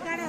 काय?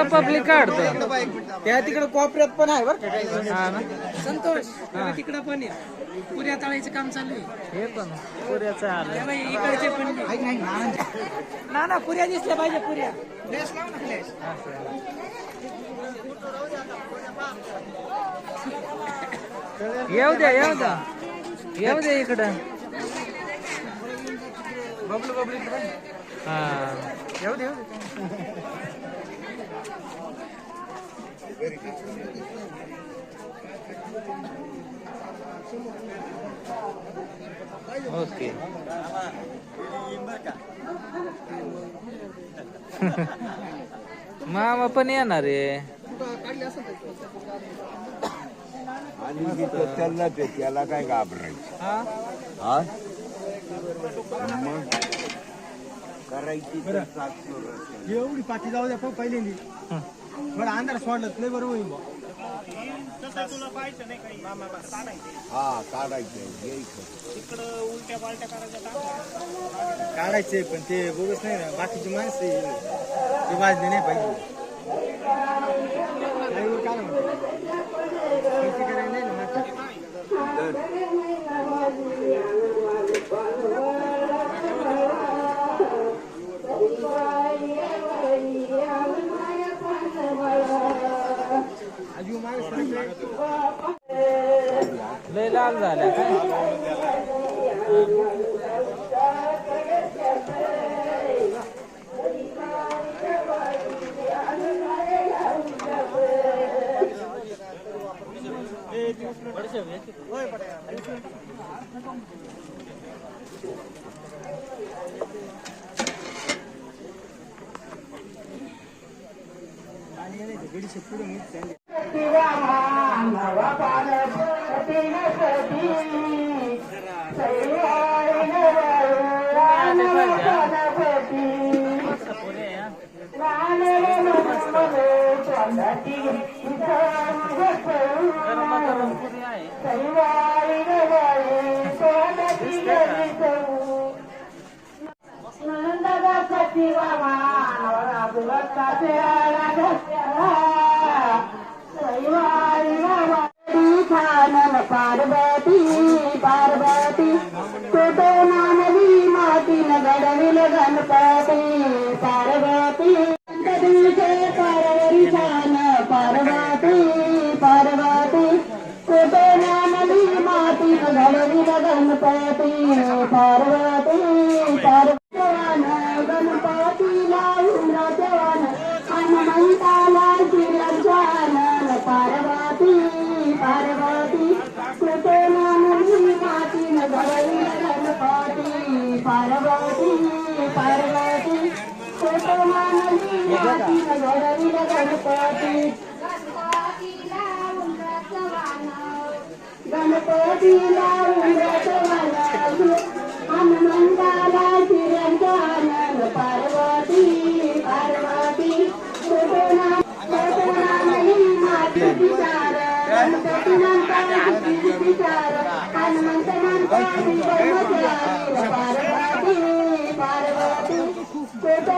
पूर्ण पब्लिक काढतो त्या तिकडे कोपऱ्यात पण आहे बरं का? काही हा ना. संतोष हा. तिकडं पण आहे पुऱ्या तळायचं काम चालू आहे. हे पण पुऱ्याचं आलं. त्या बाई इकडचे पण ना ना. पुऱ्या दिसल्या पाहिजे पुऱ्या. येऊ द्या येऊ द्या. येऊ द्या इकडं. बबलू बबलू इकडे. हा. येऊ दे येऊ दे. ओके. मामा पण येणार आहे. आणि तिथं त्याला ते त्याला काय घाबरायचं. हा? हा? मग करायची तर. एवढी पाठी जाऊ द्या पण पहिल्यांदी. थोडा अंधार सोडलं लय बरं होईल. हा काढायचं घ्यायचं काढायचे पण ते बोगस नाही ना बाकीची माणसं. ते वाजले नाही पाहिजे ड्रायव्हर काय म्हणतो? शेती करायला नाही ना माणसं. आजू माणूस सांगतोय. लय लाल झाल्या काय? आणि नाही ते गडीचे पुढे मीच నందగ సతివ మానవ రాజుల కథ पार्वती पार्वती कुठे नानवी मातीन घडविल गणपती? नानवी हनुमंताला शिरंजान पार्वती पार्वती हनुमंत नंतर पार्वती पार्वती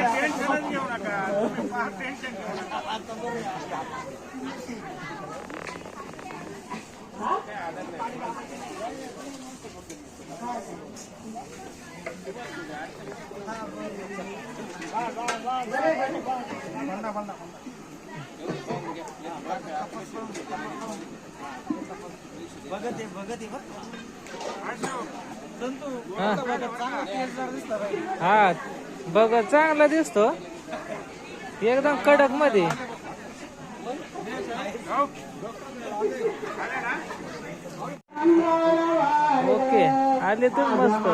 हा. बघ चांगला दिसतो एकदम कडकमध्ये ओके आले तर मस्त.